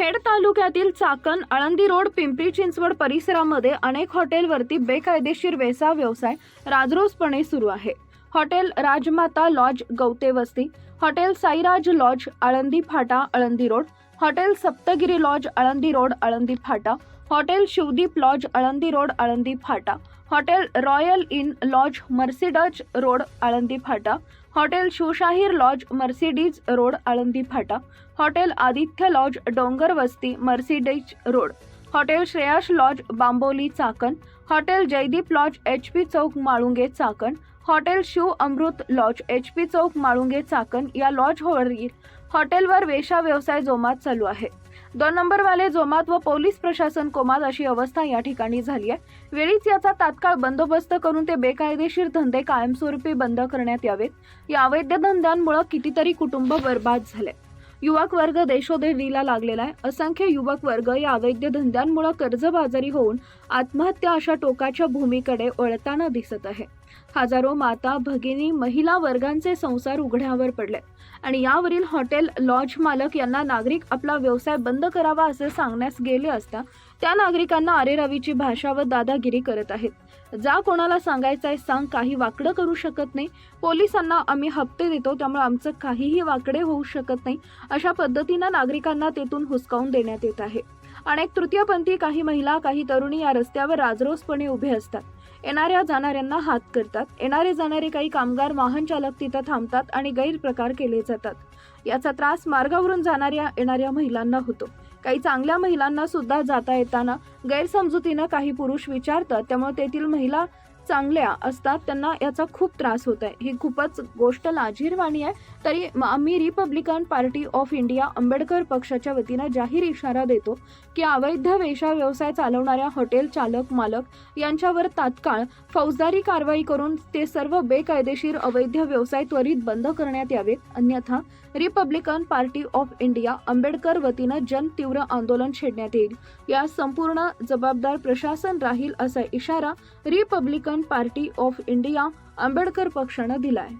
खेड तालुक्यातील चाकण आळंदी रोड पिंपरी चिंचवड परिसरामध्ये अनेक हॉटेलवरती बेकायदेशीर वेसा व्यवसाय राजरोसपणे सुरू आहे. हॉटेल राजमाता लॉज गवते वस्ती हॉटेल साईराज लॉज आळंदी फाटा Alandi road hotel Saptagiri lodge Alandi road Alandi फाटा. Hotel Shivdeep lodge Alandi road Alandi फाटा. Hotel royal inn lodge Mercedes road Alandi फाटा. Hotel Shivshahir lodge Mercedes road Alandi फाटा. Hotel Aditya lodge डोंगर वस्ती Mercedes road. Hotel Shreyash lodge Bamboli Chakan. Hotel Jaydeep lodge H P चौक Malunge Chakan. Hotel Shiv Amrit lodge H P चौक माळुंगे चाकण या lodge लॉजवरील हॉटेलवर वेशा व्यवसाय जोमात चालू आहे. दोन नंबरवाले जोमात व पोलीस प्रशासन कोमात अशी अवस्था या ठिकाणी झाली आहे. वेळीच याचा तात्काळ बंदोबस्त करून ते बेकायदेशीर धंदे कायमस्वरूपी बंद करण्यात यावेत. या अवैध धंद्यांमुळे कितीतरी कुटुंब बर्बाद झाले. युवक वर्ग देशोदेवीला लागलेला आहे. असंख्य युवक वर्ग या अवैध धंद्यांमुळे कर्जबाजारी होऊन आत्महत्या अशा टोकाच्या भूमीकडे वळताना दिसत आहे. हजारो माता भगिनी महिला वर्गांचे संसार उघड्यावर पडले आणि यावरील हॉटेल लॉज मालक यांना नागरिक आपला व्यवसाय बंद करावा असे सांगण्यास गेले असता त्या नागरिकांना अरेरावीची भाषा व दादागिरी करत आहेत. जा कोणाला सांगायचं आहे सांग काही वाकडं करू शकत नाही. पोलिसांना आम्ही हप्ते देतो त्यामुळे आमचं काहीही वाकडे होऊ शकत नाही. अशा पद्धतीनं नागरिकांना तेथून हुसकावून देण्यात येत आहे. अनेक तृतीयपंथी काही महिला काही तरुणी या रस्त्यावर राजरोसपणे उभे असतात. येणाऱ्या जाणाऱ्यांना हात करतात. येणारे जाणारे काही कामगार वाहन चालक तिथं थांबतात आणि गैरप्रकार केले जातात. याचा त्रास मार्गावरून जाणाऱ्या येणाऱ्या महिलांना होतो. काही चांगल्या महिलांना सुद्धा जाता येताना गैरसमजुतीनं काही पुरुष विचारतात त्यामुळे तेथील महिला चांगल्या असतात त्यांना याचा खूप त्रास होत आहे ही खूपच गोष्ट लाजीरवाणी आहे. तरी आम्ही Republican Party of India Ambedkar पक्षाच्या वतीनं जाहीर इशारा देतो की अवैध वेशा व्यवसाय चालवणाऱ्या हॉटेल चालक मालक यांच्यावर तात्काळ फौजदारी कारवाई करून ते सर्व बेकायदेशीर अवैध व्यवसाय त्वरित बंद करण्यात यावेत. अन्यथा Republican Party of India Ambedkar वतीनं जन तीव्र आंदोलन छेडण्यात येईल. या संपूर्ण जबाबदार प्रशासन राहील असा इशारा Republican Party of India Ambedkar पक्षानं दिलाय.